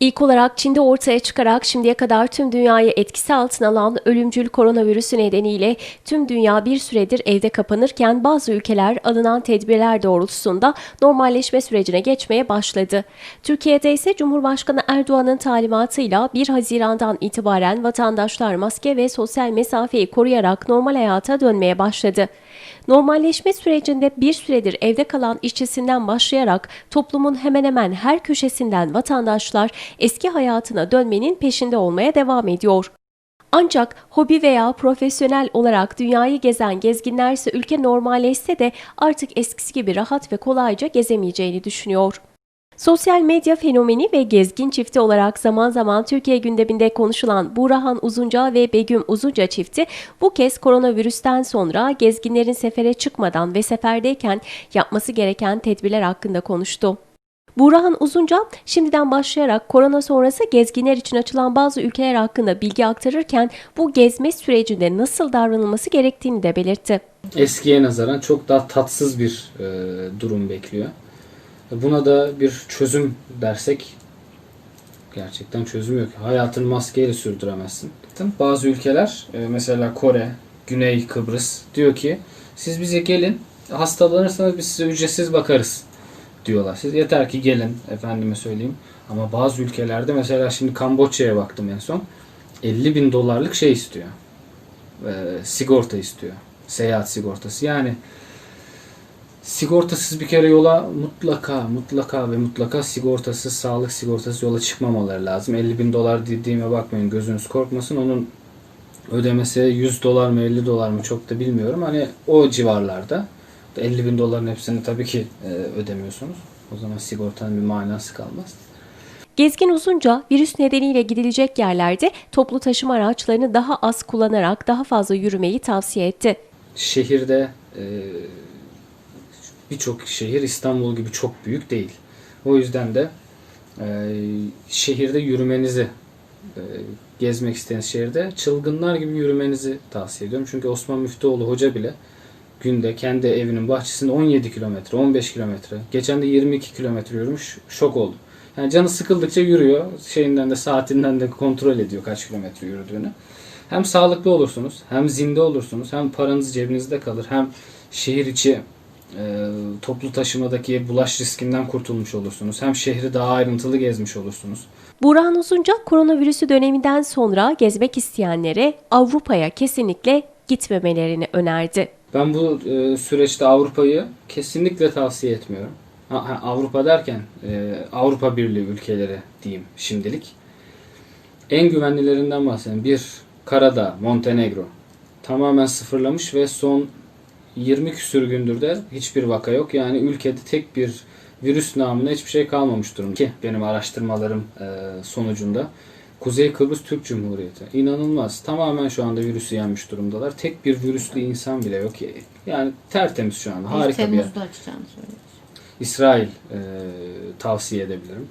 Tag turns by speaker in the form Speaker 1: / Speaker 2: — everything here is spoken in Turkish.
Speaker 1: İlk olarak Çin'de ortaya çıkarak şimdiye kadar tüm dünyayı etkisi altına alan ölümcül koronavirüsü nedeniyle tüm dünya bir süredir evde kapanırken bazı ülkeler alınan tedbirler doğrultusunda normalleşme sürecine geçmeye başladı. Türkiye'de ise Cumhurbaşkanı Erdoğan'ın talimatıyla 1 Haziran'dan itibaren vatandaşlar maske ve sosyal mesafeyi koruyarak normal hayata dönmeye başladı. Normalleşme sürecinde bir süredir evde kalan işçisinden başlayarak toplumun hemen hemen her köşesinden vatandaşlar eski hayatına dönmenin peşinde olmaya devam ediyor. Ancak hobi veya profesyonel olarak dünyayı gezen gezginler ise ülke normalleşse de artık eskisi gibi rahat ve kolayca gezemeyeceğini düşünüyor. Sosyal medya fenomeni ve gezgin çifti olarak zaman zaman Türkiye gündeminde konuşulan Burhan Uzunca ve Begüm Uzunca çifti bu kez koronavirüsten sonra gezginlerin sefere çıkmadan ve seferdeyken yapması gereken tedbirler hakkında konuştu. Burhan Uzunca şimdiden başlayarak korona sonrası gezginler için açılan bazı ülkeler hakkında bilgi aktarırken bu gezme sürecinde nasıl davranılması gerektiğini de belirtti.
Speaker 2: eskiye nazaran çok daha tatsız bir e, durum bekliyor. Buna da bir çözüm dersek gerçekten çözüm yok. Hayatını maskeyle sürdüremezsin. Bazı ülkeler e, mesela Kore, Güney Kıbrıs diyor ki siz bize gelin hastalanırsanız biz size ücretsiz bakarız diyorlar. Siz yeter ki gelin efendime söyleyeyim. Ama bazı ülkelerde mesela şimdi Kamboçya'ya baktım en son 50 bin dolarlık şey istiyor. E, sigorta istiyor. Seyahat sigortası. Yani sigortasız bir kere yola mutlaka mutlaka ve mutlaka sigortasız sağlık sigortası yola çıkmamaları lazım. 50 bin dolar dediğime bakmayın gözünüz korkmasın. Onun ödemesi 100 dolar mı 50 dolar mı çok da bilmiyorum. Hani o civarlarda. 50 bin doların hepsini tabii ki e, ödemiyorsunuz. O zaman sigortanın bir manası kalmaz.
Speaker 1: Gezgin uzunca virüs nedeniyle gidilecek yerlerde toplu taşıma araçlarını daha az kullanarak daha fazla yürümeyi tavsiye etti.
Speaker 2: şehirde e, birçok şehir İstanbul gibi çok büyük değil. O yüzden de e, şehirde yürümenizi e, gezmek isteyen şehirde çılgınlar gibi yürümenizi tavsiye ediyorum. Çünkü Osman Müftüoğlu hoca bile günde kendi evinin bahçesinde 17 kilometre, 15 kilometre, geçen de 22 kilometre yürümüş. Şok oldum. Yani canı sıkıldıkça yürüyor. Şeyinden de saatinden de kontrol ediyor kaç kilometre yürüdüğünü. Hem sağlıklı olursunuz, hem zinde olursunuz, hem paranız cebinizde kalır, hem şehir içi e, toplu taşımadaki bulaş riskinden kurtulmuş olursunuz. Hem şehri daha ayrıntılı gezmiş olursunuz.
Speaker 1: Burhan Uzunca koronavirüsü döneminden sonra gezmek isteyenlere Avrupa'ya kesinlikle gitmemelerini önerdi.
Speaker 2: Ben bu e, süreçte Avrupa'yı kesinlikle tavsiye etmiyorum. Ha, ha, Avrupa derken e, Avrupa Birliği ülkeleri diyeyim şimdilik. En güvenlilerinden bahsedeyim. Bir, Karadağ, Montenegro. Tamamen sıfırlamış ve son 20 küsür gündür de hiçbir vaka yok. Yani ülkede tek bir virüs namına hiçbir şey kalmamış durumda. Ki benim araştırmalarım e, sonucunda Kuzey Kıbrıs Türk Cumhuriyeti. İnanılmaz. Tamamen şu anda virüsü yenmiş durumdalar. Tek bir virüslü insan bile yok. Yani tertemiz şu anda. Harika bir yer.
Speaker 3: Temmuz'da açacağını söyledi.
Speaker 2: İsrail e, tavsiye edebilirim.